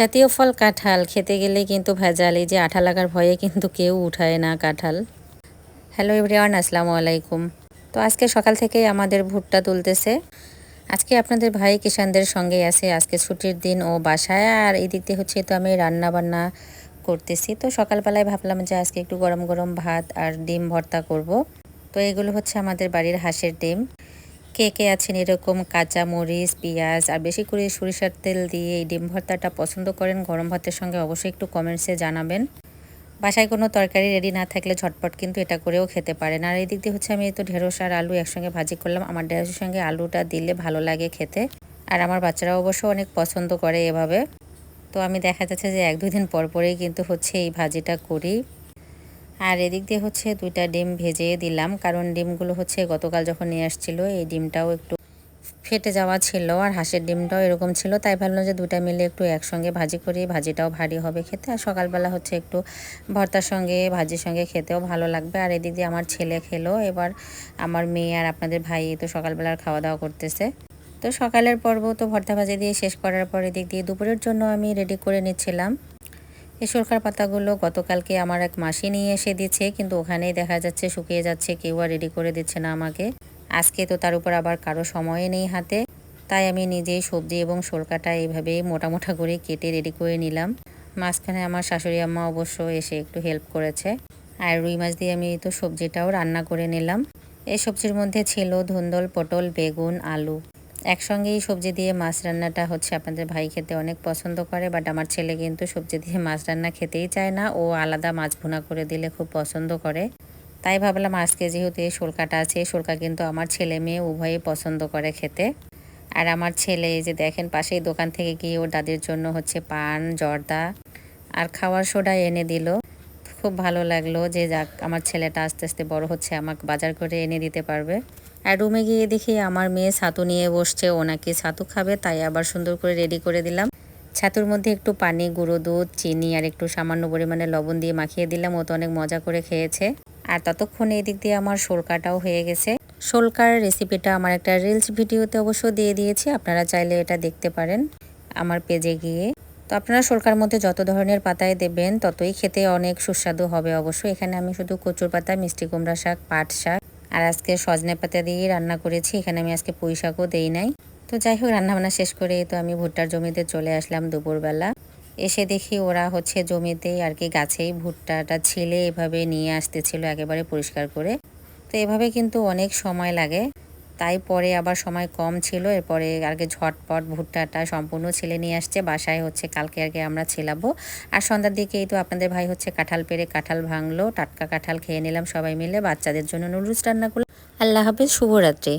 জাতীয় ফল কাঁঠাল। খেতে গেলে কিন্তু ভেজাল। এই যে আঠা লাগার ভয়ে কিন্তু কেউ উঠায় না কাঁঠাল। হ্যালো এভরিওয়ান আসসালামু আলাইকুম। তো আজকে সকাল থেকেই আমাদের ভুট্টা তুলতেছে। আজকে আপনাদের ভাই কিষানদের সঙ্গে আছে। আজকে ছুটির দিন ও বাসায়। আর এই দিক দিয়ে হচ্ছে তো আমি রান্না বান্না করতেছি। তো সকালবেলায় ভাবলাম যে আজকে একটু গরম গরম ভাত আর ডিম ভর্তা করব। তো এগুলো হচ্ছে আমাদের বাড়ির হাঁসের ডিম। কে কে আছেন এরকম কাঁচা মরিচ পেঁয়াজ, আর বেশি করে সরিষার তেল দিয়ে এই ডিম ভর্তাটা পছন্দ করেন, গরম ভাতের সঙ্গে অবশ্যই একটু কমেন্টসে জানাবেন। বাসায় কোনো তরকারি রেডি না থাকলে ঝটপট কিন্তু এটা করেও খেতে পারেন। আর এই দিক দিয়ে হচ্ছে আমি তো ঢেঁড়স আর আলু একসঙ্গে ভাজি করলাম। আমার ঢেঁড়সের সঙ্গে আলুটা দিলে ভালো লাগে খেতে। আর আমার বাচ্চারা অবশ্য অনেক পছন্দ করে এভাবে। তো আমি দেখা যাচ্ছে যে এক দুই দিন পর পরেই কিন্তু হচ্ছে এই ভাজিটা করি। আর এদিক দিয়ে হচ্ছে দুইটা ডিম ভেজে দিলাম। কারণ ডিমগুলো হচ্ছে গতকাল যখন নিয়ে আসছিল, এই ডিমটাও একটু ফেটে যাওয়া ছিল আর হাঁসের ডিমটাও এরকম ছিল। তাই ভাবলাম যে দুটা মিলে একটু একসঙ্গে ভাজি করি। ভাজিটাও ভারী হবে খেতে। আর সকালবেলা হচ্ছে একটু ভর্তার সঙ্গে, ভাজির সঙ্গে খেতেও ভালো লাগবে। আর এদিক দিয়ে আমার ছেলে খেলো। এবার আমার মেয়ে আর আপনাদের ভাই তো সকালবেলার খাওয়া দাওয়া করতেছে। তো সকালের পর্ব তো ভর্তা ভাজি দিয়ে শেষ করার পর এদিক দিয়ে দুপুরের জন্য আমি রেডি করে নিচ্ছিলাম। এই সরকার পাতাগুলো গতকালকে আমার এক মাসি নিয়ে এসে দিচ্ছে, কিন্তু ওখানেই দেখা যাচ্ছে শুকিয়ে যাচ্ছে, কেউ আর রেডি করে দিচ্ছে না আমাকে। আজকে তো তার উপর আবার কারও সময় নেই হাতে, তাই আমি নিজেই সবজি এবং সরকাটা এইভাবে মোটা মোটা করে কেটে রেডি করে নিলাম। মাঝখানে আমার শাশুড়ি আম্মা অবশ্য এসে একটু হেল্প করেছে, আর রুই মাছ দিয়ে আমি তো সবজিটাও রান্না করে নিলাম। এই সবজির মধ্যে ছিল ধুন্দল, পটল, বেগুন, আলু। একসঙ্গেই সবজি দিয়ে মাছ রান্নাটা হচ্ছে আপনাদের ভাই খেতে অনেক পছন্দ করে বাট আমার ছেলে কিন্তু সবজি দিয়ে মাছ রান্না খেতেই চায় না। ও আলাদা মাছ ভুনা করে দিলে খুব পছন্দ করে। তাই ভাবলাম আজকে যেহেতু এই শোলকাটা আছে শোলকা কিন্তু আমার ছেলে মেয়ে উভয়ই পছন্দ করে খেতে। আর আমার ছেলে এই যে দেখেন পাশেই দোকান থেকে গিয়ে ওর দাদির জন্য হচ্ছে পান, জর্দা আর খাওয়ার সোডা এনে দিল। খুব ভালো লাগল যে যাক, আমার ছেলেটা আস্তে আস্তে বড় হচ্ছে, আমাকে বাজার করে এনে দিতে পারবে। আর রুমে গিয়ে দেখি আমার মেয়ে ছাতু নিয়ে বসছে ওনাকে ছাতু খাবে, তাই আবার সুন্দর করে রেডি করে দিলাম। ছাতুর মধ্যে একটু পানি, গুঁড়ো দুধ, চিনি আর একটু সামান্য পরিমাণে লবণ দিয়ে মাখিয়ে দিলাম, ও তো অনেক মজা করে খেয়েছে। আর ততক্ষণে এদিক দিয়ে আমার শোলকাটাও হয়ে গেছে। শোলকার রেসিপিটা আমার একটা রিলস ভিডিওতে অবশ্য দিয়ে দিয়েছি, আপনারা চাইলে এটা দেখতে পারেন আমার পেজে গিয়ে। তো আপনারা সরকার মধ্যে যত ধরনের পাতায় দেবেন, ততই খেতে অনেক সুস্বাদু হবে অবশ্য। এখানে আমি শুধু কচুর পাতা, মিষ্টি কুমড়া শাক, পাট শাক আর আজকে সজনে পাতা দিয়েই রান্না করেছি, এখানে আমি আজকে পুঁই দেই নাই। তো যাই হোক, রান্নাবান্না শেষ করে তো আমি ভুট্টার জমিতে চলে আসলাম দুপুরবেলা। এসে দেখি ওরা হচ্ছে জমিতেই আর কি গাছেই ভুট্টাটা ছিলে এভাবে নিয়ে আসতেছিল একেবারে পরিষ্কার করে। তো এভাবে কিন্তু অনেক সময় লাগে। তাই পরে আবার সময় কম ছিল। এরপরে আর কি ঝটপট ভুট্টাটা সম্পূর্ণ ছেলে নিয়ে আসছে। বাসায় হচ্ছে কালকে আগে আমরা ছেলাবো। আর সন্ধ্যার দিকে এই তো আপনাদের ভাই হচ্ছে কাঁঠাল পেরে কাঁঠাল ভাঙলো, টাটকা কাঁঠাল খেয়ে নিলাম সবাই মিলে। বাচ্চাদের জন্য নুডলস রান্না করল আল্লাহ হাফেজ, শুভরাত্রি।